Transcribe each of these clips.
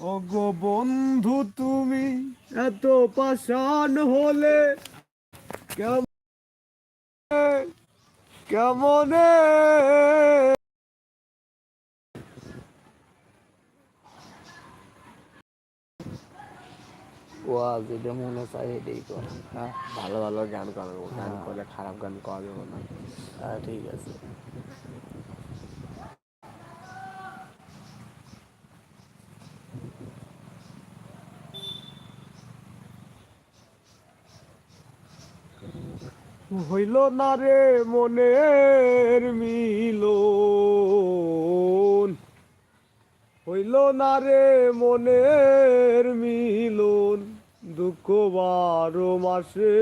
ও গো বন্ধু তুমি এত পাষাণ হলে কেমন এটা মনে চাই এটাই কর। হ্যাঁ ভালো ভালো গান করব। গান করলে খারাপ গান করা যাবে না। হ্যাঁ ঠিক আছে। হইল না রে মনের মিলন। হইল না রে মনের মিলন দুঃখ বারো মাসে।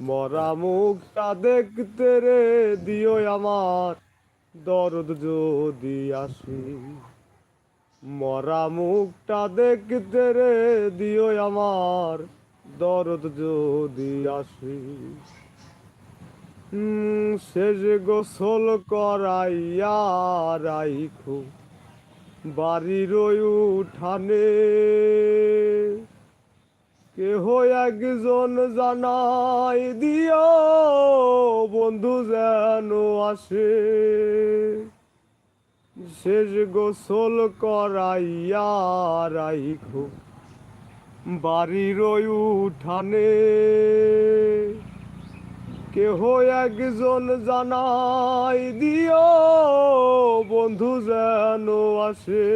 মরা মুখটা দেখতে রে দিও আমার দরদ যদি আসে। মরা মুখটা দেখতে রে দিও আমার দরদ যদি আসে শেষ গোসল করাইয়া রাইখো বাড়ির উঠানে। কেহ একজন জানাই দিও, বন্ধু যেন আসে। শেষ গোসল করাইয়া রাইখো বাড়ির উঠানে। কেহ একজন জানাই দিও, বন্ধু যেন আসে।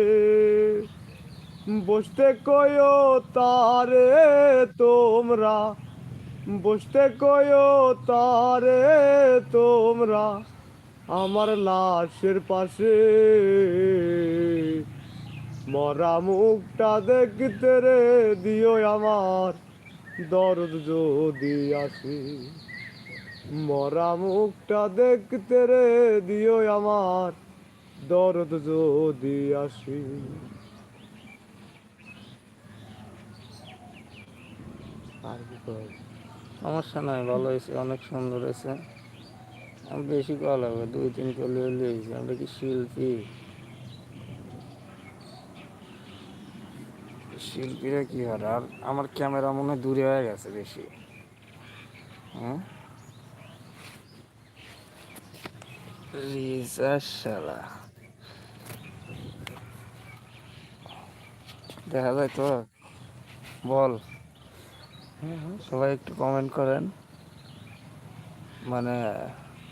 বসতে কয়ো তারে তোমরা, বসতে কয়ো তারে তোমরা, আমার লাশের পাশে। মরা মুখটা দেখতে রে, দিও আমার দরদ যদি আসে। মরা মুখটা দেখতে রে, দিও আমার দরদ যদি আসি? সমস্যা নাই ভালো হয়েছে, অনেক সুন্দর হয়েছে। বেশি কল হবে, দুই তিন কলি হলে আমরা কি শিল্পী? শিল্পীরা কি হয়? আর আমার ক্যামেরা মনে দূরে হয়ে গেছে বেশি। হ্যাঁ? দেখা যায় তো? বল। সবাই একটু কমেন্ট করেন। মানে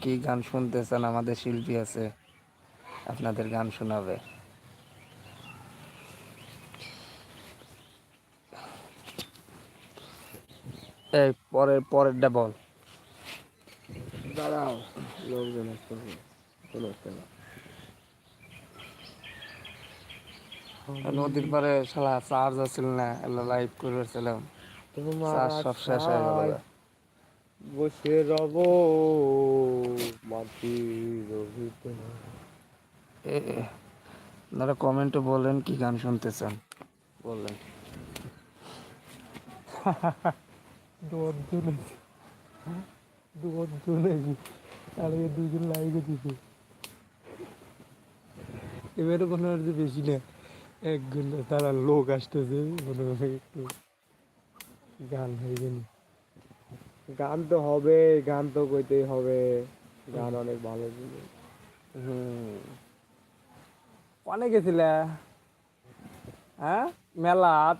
কি গান শুনতেছেন? আমাদের শিল্পী আছে। আপনাদের গান শোনাবে। এই পরের পরেরটা বল। দাঁড়াও লোকজন নদীর পারে শালা চার্জ আছিল না এলা লাইভ করেছিলাম চার্জ সব শেষ হয়ে গেল বসে রব এ, আপনারা কমেন্টে বলেন কি গান শুনতেছেন। বললেন দুজন দুজন আর এই দুজন লাইকে দিছে এবারে মনে হয় যে বেশি না এক ঘণ্টা তারা লোক আসতেছে মনে হয় একটু গান হয়ে গেল। গান তো হবে গান তো কইতেই হবে গান অনেক ভালো জিনিস। হুম। কনে গেছিলে? হ্যাঁ? মেলাত?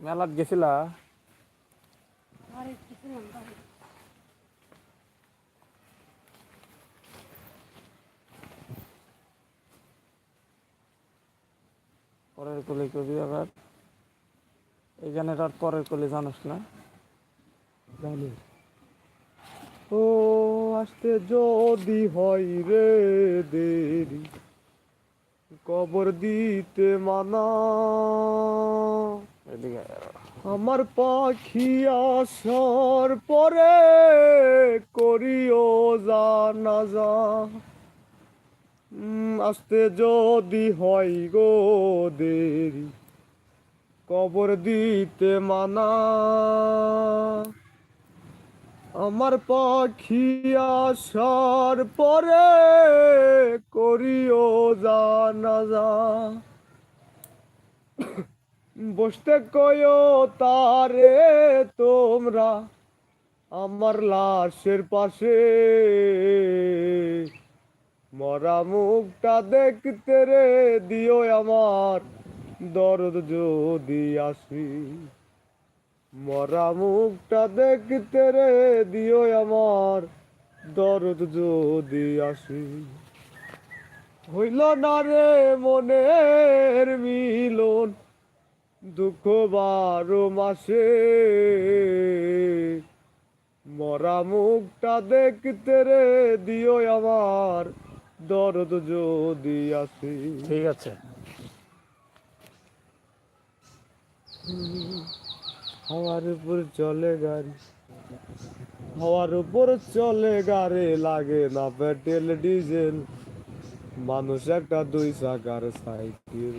মেলাত গেছিলা? পরের কলি কবি আবার। এই গানের পরের কলি জানিস না? জানি। ও আসতে যদি হয় রে দেরি কবর দিতে মানা। আমার পাখি আসার পরে করিও জানা যা। উম, আসতে যদি হয় গো দেরি কবর দিতে মানা। আমার পাখি আসার পরে করিও জানাজা বসতে কয়ো তারে তোমরা, আমার লাশের পাশে। মরা মুখটা দেখতে রে দিও আমার দরদ যদি আসি। মরা মুখটা দেখতে রে দিও আমার দরদ যদি আসি। হইল না রে মনের মিলন দুঃখ বারো মাসে মরা মুখটা দেখতে রে দিও আমার দরদ যদি আসি। ঠিক আছে। হাওয়ার উপর চলে গাড়ি হাওয়ার উপর চলে গাড়ি লাগে না পেট্রোল ডিজেল। মানুষ একটা দুই চাকার সাইকেল।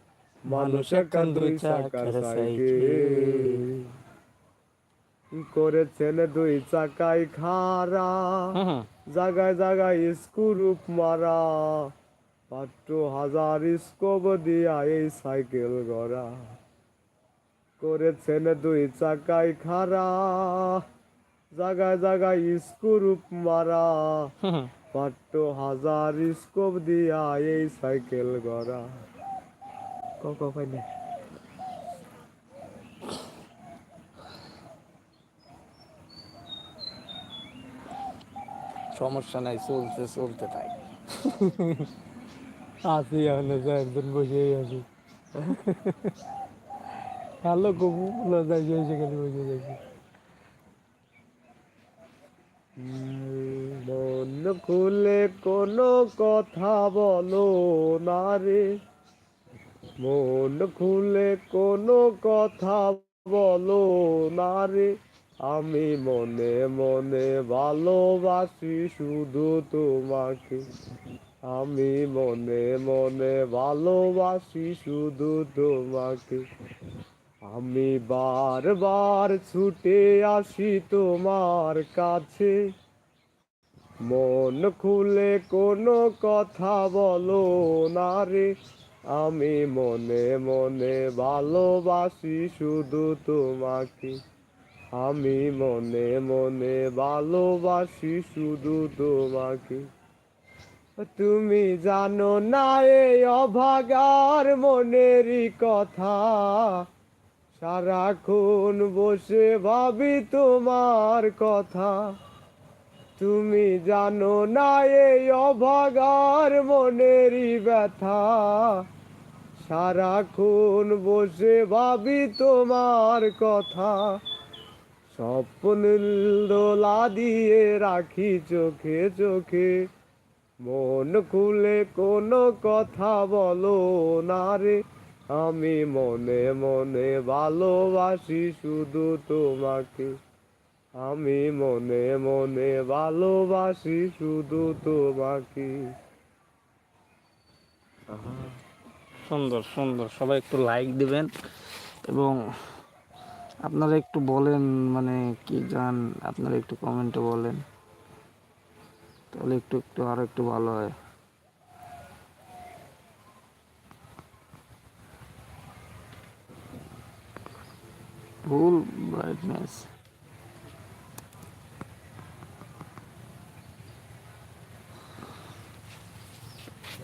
মানুষ একটা দুই চাকার সাইকেল। করেছেন দুই চাকায় খারা হুম জায়গায় জায়গায় স্ক্রুপ মারা। পাট্টু হাজার স্কোপ দিয়া এই সাইকেল গড়া। করেছেন দুই চাকায় খারা জায়গায় জায়গায় স্ক্রুপ মারা। পাট্টু হাজার স্কোপ দিয়া এই সাইকেল গড়া। ক ক কই না সমস্যা নাই চলতে চলতে থাক আছি এখনও একজন বসেই আছি ভালো কবু যাই সেখানে বসে যাচ্ছি মন খুলে কোনো কথা বলো না রে মন খুলে কোনো কথা বলো না রে। আমি মনে মনে ভালোবাসি শুধু তোমাকে। আমি মনে মনে ভালোবাসি শুধু তোমাকে। আমি বারবার ছুটে আসি তোমার কাছে। মন খুলে কোনো কথা বলো না রে। আমি মনে মনে ভালোবাসি শুধু তোমাকে। আমি মনে মনে ভালোবাসি শুধু তোমাকে। তুমি জানো না এই অভাগার মনেরই কথা। সারাক্ষণ বসে ভাবি তোমার কথা। তুমি জানো না এই অভাগার মনেরই ব্যথা। সারাক্ষণ বসে ভাবি তোমার কথা। স্বপ্ন দোলা দিয়ে রাখি চোখে চোখে। মন খুলে কোনো কথা বলো না রে। আমি মনে মনে ভালোবাসি শুধু তোমাকে। আমি মনে মনে ভালোবাসি শুধু তোমাকে। সুন্দর সুন্দর। সবাই একটু লাইক দিবেন এবং আপনারা একটু বলেন মানে কি গান আপনারা একটু কমেন্টে বলেন। তাহলে একটু একটু, আরও একটু ভালো হয়। ফুল ব্রাইটনেস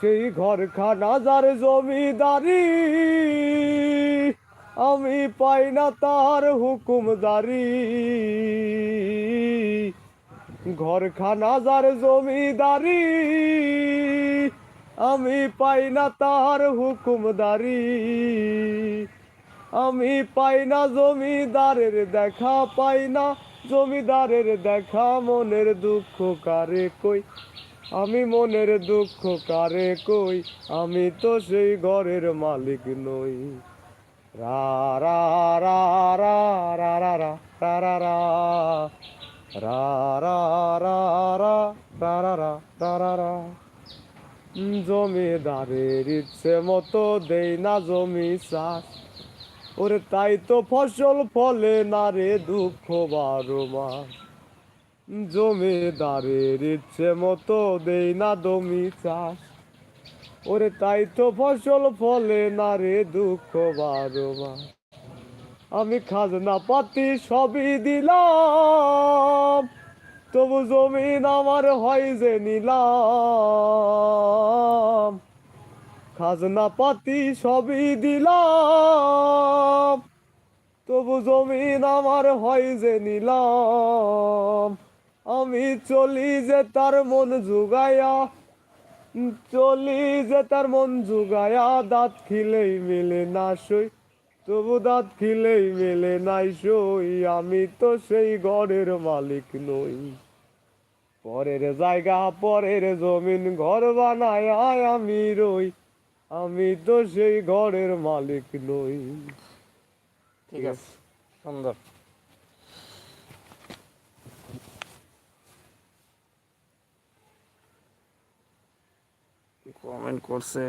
সেই ঘর খানা যার জমিদারি, আমি পাই না তার হুকুমদারি ঘরখানা যার জমিদারি, আমি পাই না তার হুকুমদারি আমি পাই না জমিদারের দেখা, পাই না জমিদারের দেখা, মনের দুঃখ কারে কই? আমি মনের দুঃখ কারে কই আমি তো সেই ঘরের মালিক নই রা রা রা জমিদারের ইচ্ছে মতো দেই না জমি চাষ ওরে তাই তো ফসল ফলে না রে দুঃখ বারো মাস জমিদারের ইচ্ছে মতো দেই না জমি চাষ। ওরে তাই তো ফসল ফলে না রে দুঃখ বারো আমি খাজনা পাতি সবই দিলাম, তবু জমিন আমার হয় যে নিলাম। খাজনা পাতি সবই দিলাম, তবু জমিন আমার হয় যে নিলাম। আমি চলি যে তার মন জুগায়া, চলি যে তার মন জুগায়া, দাঁত খিলেই মেলে না সই, তবু দাঁত খিলেই মেলে নাই সই, আমি তো সেই ঘরের মালিক নই। পরের জায়গা, পরের জমিন ঘর বানায় আমি রই, আমি তো সেই ঘরের মালিক নই। ঠিক আছে, সুন্দর। কমেন্ট করছে